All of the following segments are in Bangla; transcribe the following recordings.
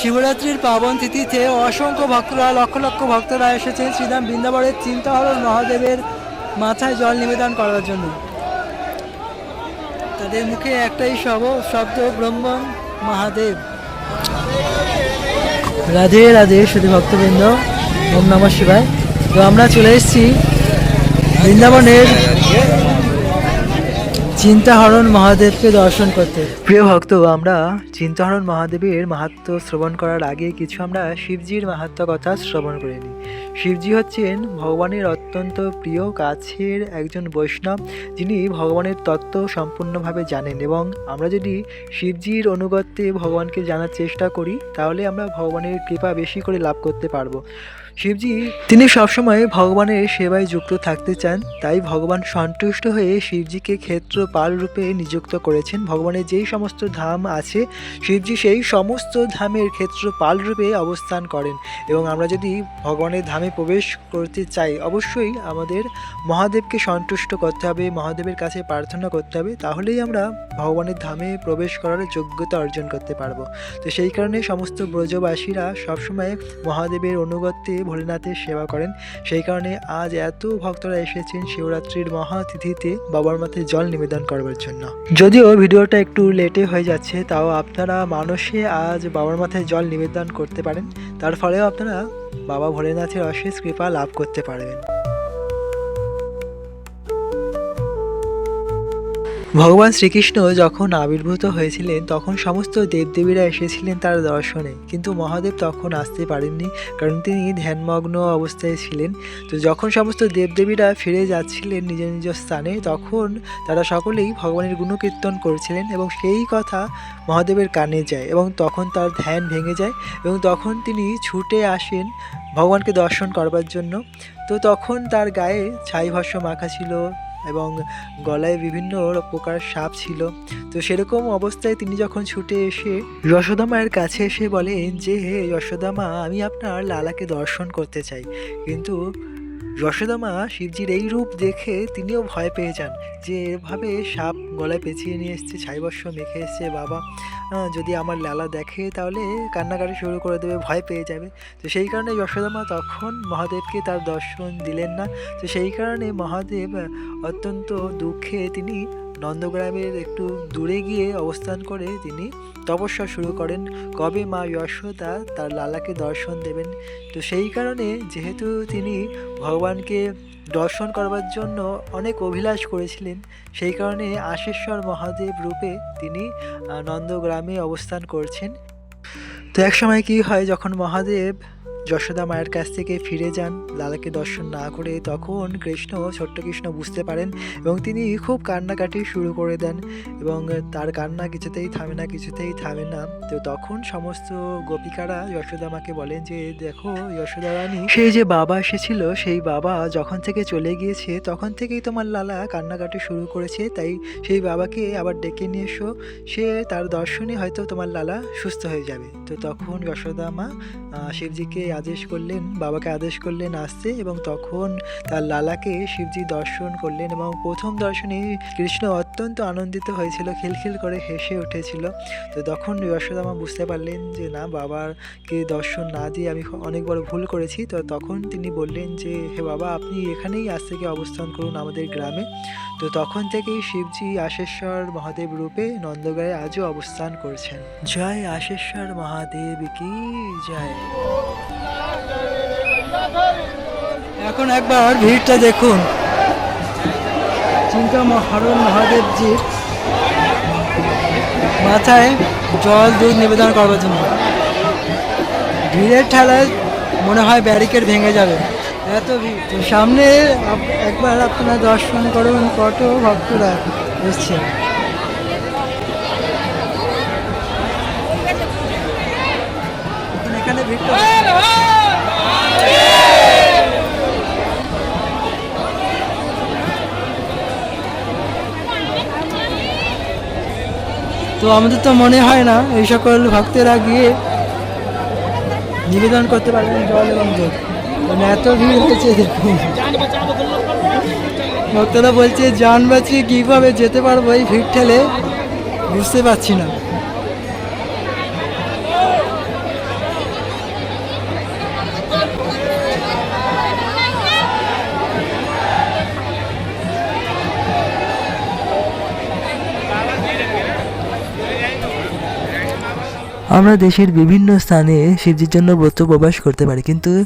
শিবরাত্রির পাবন তিথিতে অসংখ্য ভক্তরা, লক্ষ লক্ষ ভক্তরা এসেছেন শ্রীধাম বৃন্দাবনের চিন্তাহরণ মহাদেবের মাথায় জল নিবেদন করার জন্য। তাদের মুখে একটাই শব, শব্দ, ব্রহ্ম, মহাদেব। রাধে রাধে, শুধু ভক্তবৃন্দ। ওম নম শিবায়। তো আমরা চলে এসেছি বৃন্দাবনের চিন্তাহরণ মহাদেবকে দর্শন করতে। প্রিয় ভক্ত, আমরা চিন্তাহরণ মহাদেবের মাহাত্ম শ্রবণ করার আগে কিছু আমরা শিবজির মাহাত্ম কথা শ্রবণ করে নিই। শিবজি হচ্ছেন ভগবানের অত্যন্ত প্রিয় কাছের একজন বৈষ্ণব, যিনি ভগবানের তত্ত্ব সম্পূর্ণভাবে জানেন এবং আমরা যদি শিবজির অনুগত্যে ভগবানকে জানার চেষ্টা করি, তাহলে আমরা ভগবানের কৃপা বেশি করে লাভ করতে পারব। শিবজি, তিনি সবসময় ভগবানের সেবায় যুক্ত থাকতে চান, তাই ভগবান সন্তুষ্ট হয়ে শিবজিকে ক্ষেত্রপাল রূপে নিযুক্ত করেছেন। ভগবানের যেই সমস্ত ধাম আছে, শিবজি সেই সমস্ত ধামের ক্ষেত্রপাল রূপে অবস্থান করেন। এবং আমরা যদি ভগবানের ধামে প্রবেশ করতে চাই, অবশ্যই আমাদের মহাদেবকে সন্তুষ্ট করতে হবে, মহাদেবের কাছে প্রার্থনা করতে হবে, তাহলেই আমরা ভগবানের ধামে প্রবেশ করার যোগ্যতা অর্জন করতে পারব। তো সেই কারণে সমস্ত ব্রজবাসীরা সবসময় মহাদেবের অনুগত্যে ভোলেনাথের সেবা করেন। সেই কারণে আজ এত ভক্তরা এসেছেন শিবরাত্রির মহাতিথিতে বাবার মাথায় জল নিবেদন করবার জন্য। যদিও ভিডিওটা একটু লেটে হয়ে যাচ্ছে, তাও আপনারা মানুষে আজ বাবার মাথায় জল নিবেদন করতে পারেন। তার ফলেও আপনারা বাবা ভোলেনাথের অশেষ কৃপা লাভ করতে পারবেন। ভগবান শ্রীকৃষ্ণ যখন আবির্ভূত হয়েছিলেন, তখন সমস্ত দেবদেবীরা এসেছিলেন তার দর্শনে। কিন্তু মহাদেব তখন আসতে পারেননি, কারণ তিনি ধ্যানমগ্ন অবস্থায় ছিলেন। তো যখন সমস্ত দেবদেবীরা ফিরে যাচ্ছিলেন নিজ নিজ স্থানে, তখন তারা সকলেই ভগবানের গুণকীর্তন করছিলেন এবং সেই কথা মহাদেবের কানে যায় এবং তখন তার ধ্যান ভেঙে যায় এবং তখন তিনি ছুটে আসেন ভগবানকে দর্শন করবার জন্য। তো তখন তার গায়ে ছাই ভস্য মাখা ছিল এবং গলায় বিভিন্ন প্রকার সাপ ছিল। তো সেরকম অবস্থায় তিনি যখন ছুটে এসে যশোদা মায়ের কাছে এসে বলেন যে, হে যশোদা মা, আমি আপনার লালাকে দর্শন করতে চাই। কিন্তু যশোদা মা শিবজির এই রূপ দেখে তিনিও ভয় পেয়ে যান যে এভাবে সাপ গলায় পেঁচিয়ে নিয়ে এসছে ছাইবর্ষ মেখে এসছে, বাবা যদি আমার লালা দেখে তাহলে কান্নাকাটি শুরু করে দেবে, ভয় পেয়ে যাবে। তো সেই কারণে যশোদা মা তখন মহাদেবকে তার দর্শন দিলেন না। তো সেই কারণে মহাদেব অত্যন্ত দুঃখে তিনি নন্দগ্রামের একটু দূরে গিয়ে অবস্থান করে তিনি তপস্যা শুরু করেন। কবে মা যশোদা তার লালাকে দর্শন দেবেন? তো সেই কারণে যেহেতু তিনি ভগবানকে দর্শন করবার জন্য অনেক অভিলাষ করেছিলেন, সেই কারণে আশেশ্বর মহাদেব রূপে তিনি নন্দগ্রামে অবস্থান করছেন। তো এক সময় কি হয়, যখন মহাদেব যশোদা মায়ের কাছ থেকে ফিরে যান। লালাকে দর্শন না করে তখন কৃষ্ণ ছোট্ট কৃষ্ণ বুঝতে পারেন এবং তিনি খুব কান্নাকাটি শুরু করে দেন এবং তার কান্না কিছুতেই থামে না, কিছুতেই থামে না। তো তখন সমস্ত গোপিকারা যশোদা মাকে বলেন যে, দেখো, যশোদা রানী সেই যে বাবা এসেছিল, সেই বাবা যখন থেকে চলে গিয়েছে, তখন থেকেই তোমার লালা কান্নাকাটি শুরু করেছে। তাই সেই বাবাকে আবার ডেকে নিয়ে এসো। সে তার দর্শনে হয়তো তোমার লালা সুস্থ হয়ে যাবে। তো তখন যশোদা মা শিবজিকে আদেশ করলেন, বাবাকে আদেশ করলেন আসতে এবং তখন তার লালাকে শিবজি দর্শন করলেন এবং প্রথম দর্শনে কৃষ্ণ অত্যন্ত আনন্দিত হয়েছিল, খিলখিল করে হেসে উঠেছিল। তো তখন যশোদামা বুঝতে পারলেন যে, না, বাবাকে দর্শন না দিয়ে আমি অনেক বড় ভুল করেছি। তো তখন তিনি বললেন যে, হে বাবা, আপনি এখানেই আজ থেকে অবস্থান করুন আমাদের গ্রামে। তো তখন থেকেই শিবজি আশেশ্বর মহাদেব রূপে নন্দগায়ে আজও অবস্থান করছেন। জয় আশেশ্বর মহাদেব কি? জয়। এখন একবার ভিড়টা দেখুন। চিন্তা মহারণ মহাদেবজির মাথায় জল দুধ নিবেদন করবার জন্য। ভিড়ের ঠেলায় মনে হয় ব্যারিকেড ভেঙে যাবে। এত ভিড়। সামনে একবার আপনারা দর্শন করুন, কত ভক্তরা এসছে। এখানে ভিড়টা তো আমাদের তো মনে হয় না, এই সকল ভক্তেরা গিয়ে নিবেদন করতে পারবেন জল এবং জল মানে এত ভিড় হয়েছে ভক্তরা বলছে জান বাঁচিয়ে কীভাবে যেতে পারব এই ভিড় ঠেলে বুঝতে পারছি না। আমরা দেশের বিভিন্ন স্থানে শিবজির জন্য ব্রত প্রবাস করতে পারি। কিন্তু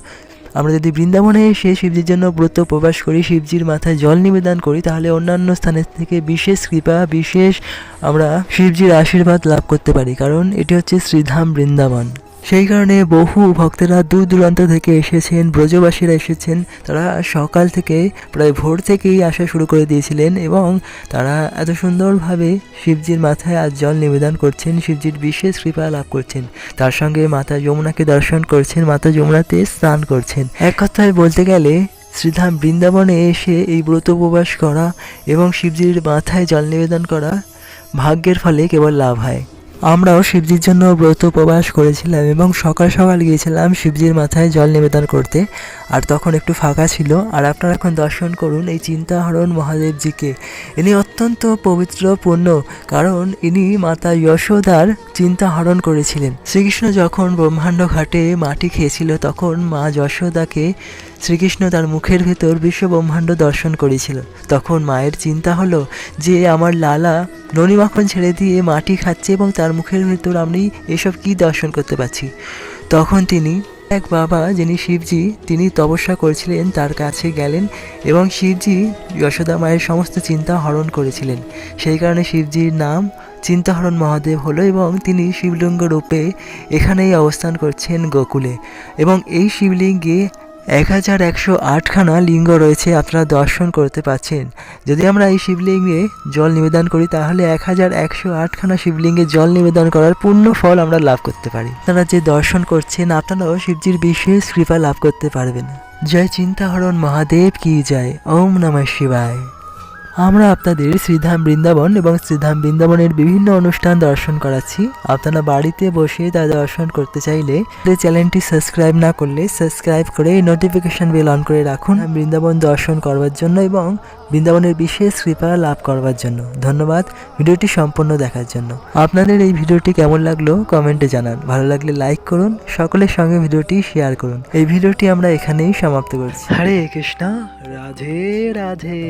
আমরা যদি বৃন্দাবনে এসে শিবজির জন্য ব্রত প্রবাস করি, শিবজির মাথায় জল নিবেদন করি, তাহলে অন্যান্য স্থানের থেকে বিশেষ কৃপা, বিশেষ আমরা শিবজির আশীর্বাদ লাভ করতে পারি। কারণ এটি হচ্ছে শ্রীধাম বৃন্দাবন। সেই কারণে বহু ভক্তেরা দূর দূরান্ত থেকে এসেছেন, ব্রজবাসীরা এসেছেন। তারা সকাল থেকে প্রায় ভোর থেকেই আসা শুরু করে দিয়েছিলেন এবং তারা এত সুন্দরভাবে শিবজির মাথায় আজ জল নিবেদন করছেন, শিবজির বিশেষ কৃপা লাভ করছেন। তার সঙ্গে মাতা যমুনাকে দর্শন করছেন, মাতা যমুনাতে স্নান করছেন। এক কথায় বলতে গেলে, শ্রীধাম বৃন্দাবনে এসে এই ব্রত উপবাস করা এবং শিবজির মাথায় জল নিবেদন করা ভাগ্যের ফলে কেবল লাভ হয়। আমরাও শিবজির জন্য ব্রত উপবাস করেছিলাম এবং সকাল সকাল গিয়েছিলাম শিবজির মাথায় জল নিবেদন করতে। আর তখন একটু ফাঁকা ছিল। আর আপনারা এখন দর্শন করুন এই চিন্তাহরণ মহাদেবজিকে। ইনি অত্যন্ত পবিত্র পূর্ণ কারণ ইনি মাতা যশোদার চিন্তা হরণ করেছিলেন। শ্রীকৃষ্ণ যখন ব্রহ্মাণ্ড ঘাটে মাটি খেয়েছিল, তখন মা যশোদাকে শ্রীকৃষ্ণ তার মুখের ভেতর বিশ্ব ব্রহ্মাণ্ড দর্শন করেছিল। তখন মায়ের চিন্তা হলো যে, আমার লালা ননি মাখন ছেড়ে দিয়ে মাটি খাচ্ছে এবং তার মুখের ভেতর আমি এসব কি দর্শন করতে পারছি? তখন তিনি, এক বাবা যিনি শিবজি, তিনি তপস্যা করেছিলেন, তার কাছে গেলেন এবং শিবজি যশোদা মায়ের সমস্ত চিন্তা হরণ করেছিলেন। সেই কারণে শিবজির নাম চিন্তাহরণ মহাদেব হলো এবং তিনি শিবলিঙ্গ রূপে এখানেই অবস্থান করছেন গোকুলে। এবং এই শিবলিঙ্গে এক হাজার একশো আটখানা লিঙ্গ রয়েছে আপনারা দর্শন করতে পাচ্ছেন। যদি আমরা এই শিবলিঙ্গে জল নিবেদন করি, তাহলে এক হাজার একশো আটখানা শিবলিঙ্গে জল নিবেদন করার পূর্ণ ফল আমরা লাভ করতে পারি। আপনারা যে দর্শন করছেন, আপনারাও শিবজির বিশেষ কৃপা লাভ করতে পারবেন। জয় চিন্তাহরণ মহাদেব, কি জয়? ওম নমঃ শিবায়। আমরা আপনাদের শ্রীধাম বৃন্দাবন এবং শ্রীধাম বৃন্দাবনের বিভিন্ন অনুষ্ঠান দর্শন করাচ্ছি। আপনারা বাড়িতে বসে তা দর্শন করতে চাইলে চ্যানেলটি সাবস্ক্রাইব না করলে সাবস্ক্রাইব করে নোটিফিকেশন বেল অন করে রাখুন। বৃন্দাবন দর্শন করবার জন্য এবং বৃন্দাবনের বিশেষ কৃপা লাভ করবার জন্য। ধন্যবাদ ভিডিওটি সম্পূর্ণ দেখার জন্য। আপনাদের এই ভিডিওটি কেমন লাগল কমেন্টে জানান। ভালো লাগলে লাইক করুন, সকলের সঙ্গে ভিডিওটি শেয়ার করুন। এই ভিডিওটি আমরা এখানেই সমাপ্ত করছি। হরে কৃষ্ণ, রাধে রাধে।